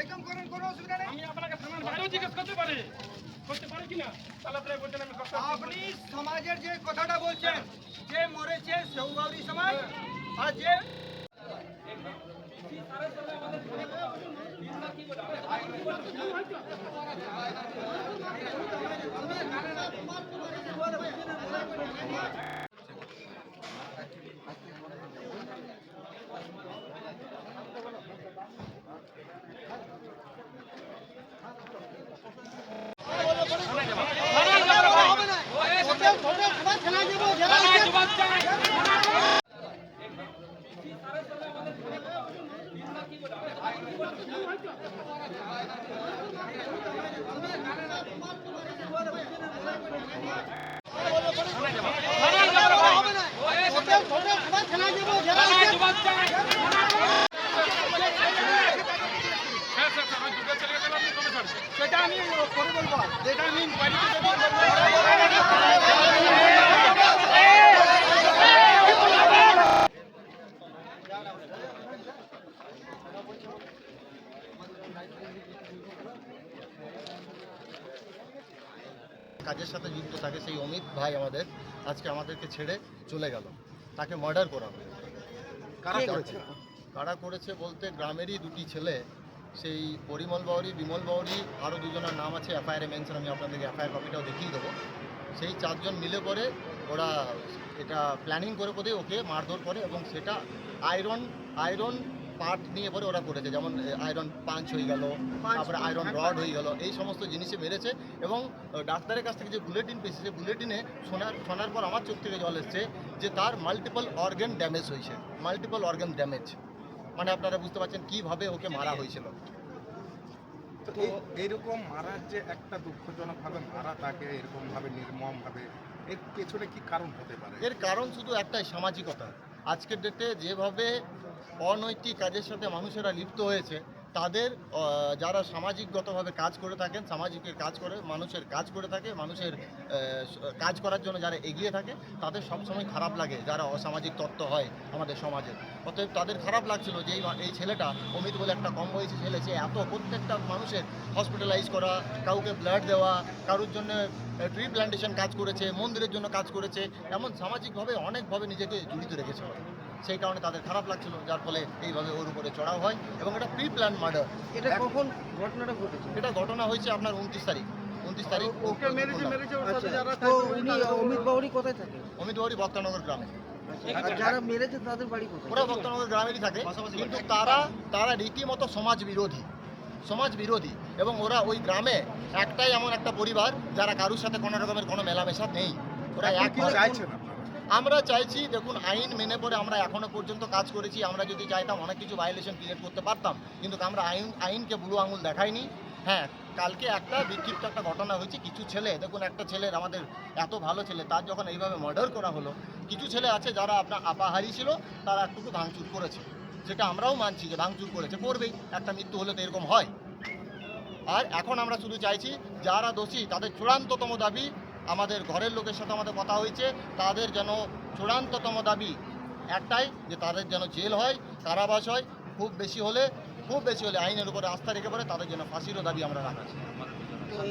একদম করুন কোনো অসুবিধা নেই আমি আপনাকে থানার বাইরেও জিজ্ঞেস করতে পারি করতে পারি কিনা তাহলে আপনি বলছেন আমি কষ্ট আপনি সমাজের যে কথাটা বলছেন যে মরেছে সৌভাবী সমাজ আর যে হ্যাঁ স্যার সেটা আমি পরে বলব যেটা আমি কাজের সাথে যুক্ত থাকে সেই অমিত ভাই আমাদের। আজকে আমাদেরকে ছেড়ে চলে গেল। তাকে মার্ডার করা হলো। কারা করেছে? কারা করেছে বলতে গ্রামেরই দুটি ছেলে সেই পরিমল বাউরি বিমল বাউরি আরও দুজনের নাম আছে এফআইআরে মেনশন আমি আপনাদেরকে এফআইআর কপিটাও দেখিয়ে দেবো। সেই চারজন মিলে করে ওরা এটা প্ল্যানিং করে করে ওকে মারধর করে এবং সেটা আয়রন আয়রন পার্ট নিয়ে পরে ওরা করেছে যেমন আয়রন পাঞ্চ হয়ে গেল তারপরে আয়রন রড হয়ে গেল এই সমস্ত জিনিসে মেরেছে এবং ডাক্তারের কাছ থেকে যে বুলেটিন পেয়েছে সেই বুলেটিনে শোনার শোনার পর আমার চোখ থেকে জল এসছে যে তার মাল্টিপল অর্গান ড্যামেজ হয়েছে মাল্টিপল অর্গান ড্যামেজ মানে আপনারা বুঝতে পারছেন কীভাবে ওকে মারা হয়েছিল। তো এই- এইরকম মারার যে একটা দুঃখজনক ভাবে মারা তাকে এরকম ভাবে নির্মম ভাবে এর পেছনে কি কারণ হতে পারে? এর কারণ শুধু একটাই সামাজিকতা। আজকের ডেটে যেভাবে অনৈতিক কাজের সাথে মানুষেরা লিপ্ত হয়েছে, তাদের যারা সামাজিকগতভাবে কাজ করে থাকেন, সামাজিকের কাজ করে, মানুষের কাজ করে থাকে, মানুষের কাজ করার জন্য যারা এগিয়ে থাকে, তাদের সবসময় খারাপ লাগে যারা অসামাজিক তত্ত্ব হয় আমাদের সমাজে অতএব তাদের খারাপ লাগছিল যে এই ছেলেটা অমিত বলে একটা কম বয়সী ছেলে, সে এত প্রত্যেকটা মানুষের হসপিটালাইজ করা, কাউকে ব্লাড দেওয়া, কারোর জন্য ট্রি প্ল্যান্টেশন কাজ করেছে, মন্দিরের জন্য কাজ করেছে, এমন সামাজিকভাবে, অনেকভাবে নিজেকে জড়িত রেখেছে। সেই কারণে তাদের খারাপ লাগছিল যার ফলে এইভাবে ওর উপরে চড়াও হয় এবং এটা প্রি প্ল্যান মার্ডার এটা কখন ঘটনাটা ঘটেছে? এটা ঘটনা হয়েছে আপনার উনত্রিশ তারিখ উনত্রিশ তারিখ ওকে মেরেছে মেরেছে ওর সাথে যারা উনি অমিত বাউরি কোথায় থাকে? অমিত বাড়ি ভক্তনগর গ্রামে। যারা মেরেছে তাদের বাড়ি কোথায়? ওরা গ্রামেরই থাকে কিন্তু তারা তারা রীতিমতো সমাজ বিরোধী সমাজ বিরোধী এবং ওরা ওই গ্রামে একটাই এমন একটা পরিবার যারা কারুর সাথে কোনো রকমের কোনো মেলামেশা নেই। ওরা এক কি চাইছেন আপনারা আমরা চাইছি, দেখুন, আইন মেনে পরে আমরা এখনও পর্যন্ত কাজ করেছি, আমরা যদি চাইতাম অনেক কিছু ভাইলেশন ক্রিয়েট করতে পারতাম, কিন্তু আমরা আইন, আইনকে বুড়ো আঙুল দেখাইনি। হ্যাঁ কালকে একটা বিক্ষিপ্ত একটা ঘটনা হয়েছে, কিছু ছেলে, দেখুন, একটা ছেলের আমাদের এত ভালো ছেলে, তার যখন এইভাবে মার্ডার করা হলো, কিছু ছেলে আছে যারা আপনার আপাহারি ছিল, তারা একটুকু ভাঙচুর করেছে। সেটা আমরাও মানছি যে ভাঙচুর করেছে, করবেই, একটা মৃত্যু হলে তো এরকম হয়। আর এখন আমরা শুধু চাইছি, যারা দোষী, তাদের চূড়ান্ততম দাবি আমাদের ঘরের লোকের সাথে আমাদের কথা হয়েছে, তাদের যেন চূড়ান্ততম দাবি একটাই, যে তাদের যেন জেল হয়, কারাবাস হয়, খুব বেশি হলে, খুব বেশি হলে আইনের উপরে আস্থা রেখে পড়ে তাদের যেন ফাঁসিরও দাবি আমরা রাখাচ্ছি